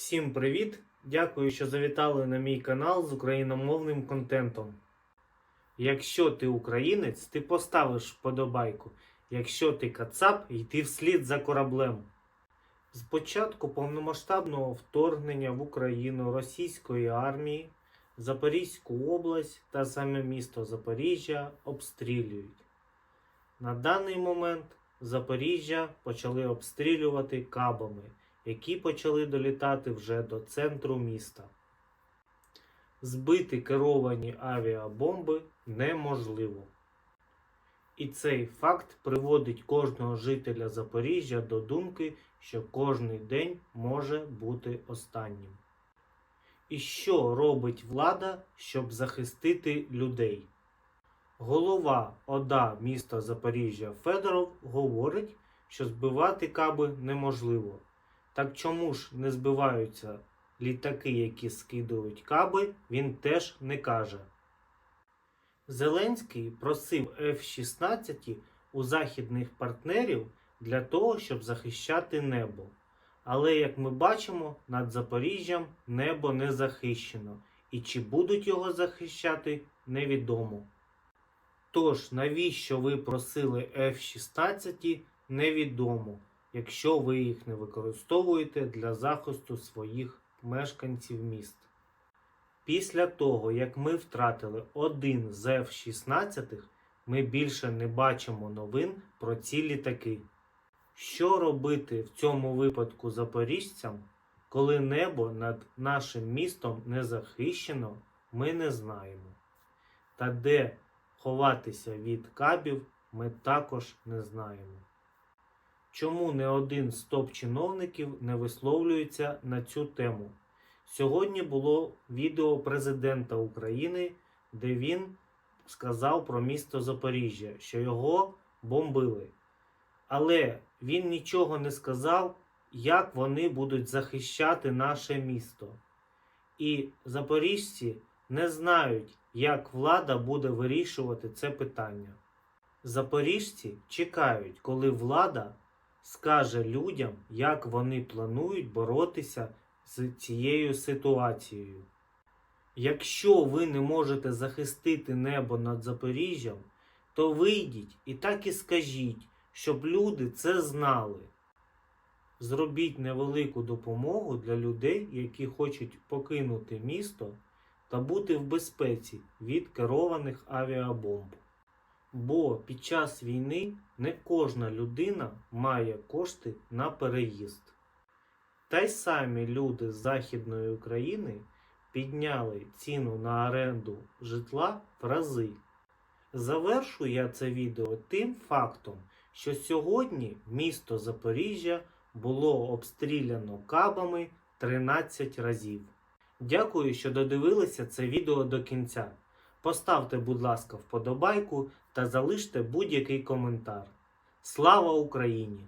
Всім привіт! Дякую, що завітали на мій канал з україномовним контентом. Якщо ти українець, ти поставиш вподобайку. Якщо ти кацап, йди вслід за кораблем. З початку повномасштабного вторгнення в Україну російської армії Запорізьку область та саме місто Запоріжжя обстрілюють. На даний момент Запоріжжя почали обстрілювати кабами, які почали долітати вже до центру міста. Збити керовані авіабомби неможливо. І цей факт приводить кожного жителя Запоріжжя до думки, що кожний день може бути останнім. І що робить влада, щоб захистити людей? Голова ОДА міста Запоріжжя Федоров говорить, що збивати каби неможливо. Так чому ж не збиваються літаки, які скидують каби, він теж не каже. Зеленський просив F-16 у західних партнерів для того, щоб захищати небо. Але, як ми бачимо, над Запоріжжям небо не захищено, і чи будуть його захищати, невідомо. Тож, навіщо ви просили F-16, невідомо, якщо ви їх не використовуєте для захисту своїх мешканців міст. Після того, як ми втратили один з F-16, ми більше не бачимо новин про ці літаки. Що робити в цьому випадку запоріжцям, коли небо над нашим містом не захищено, ми не знаємо. Та де ховатися від кабів, ми також не знаємо. Чому не один з топ-чиновників не висловлюється на цю тему? Сьогодні було відео президента України, де він сказав про місто Запоріжжя, що його бомбили. Але він нічого не сказав, як вони будуть захищати наше місто. І запоріжці не знають, як влада буде вирішувати це питання. Запоріжці чекають, коли влада скаже людям, як вони планують боротися з цією ситуацією. Якщо ви не можете захистити небо над Запоріжжям, то вийдіть і так і скажіть, щоб люди це знали. Зробіть невелику допомогу для людей, які хочуть покинути місто та бути в безпеці від керованих авіабомб. Бо під час війни не кожна людина має кошти на переїзд. Та й самі люди з Західної України підняли ціну на оренду житла в рази. Завершую я це відео тим фактом, що сьогодні місто Запоріжжя було обстріляно кабами 13 разів. Дякую, що додивилися це відео до кінця. Поставте, будь ласка, вподобайку та залиште будь-який коментар. Слава Україні!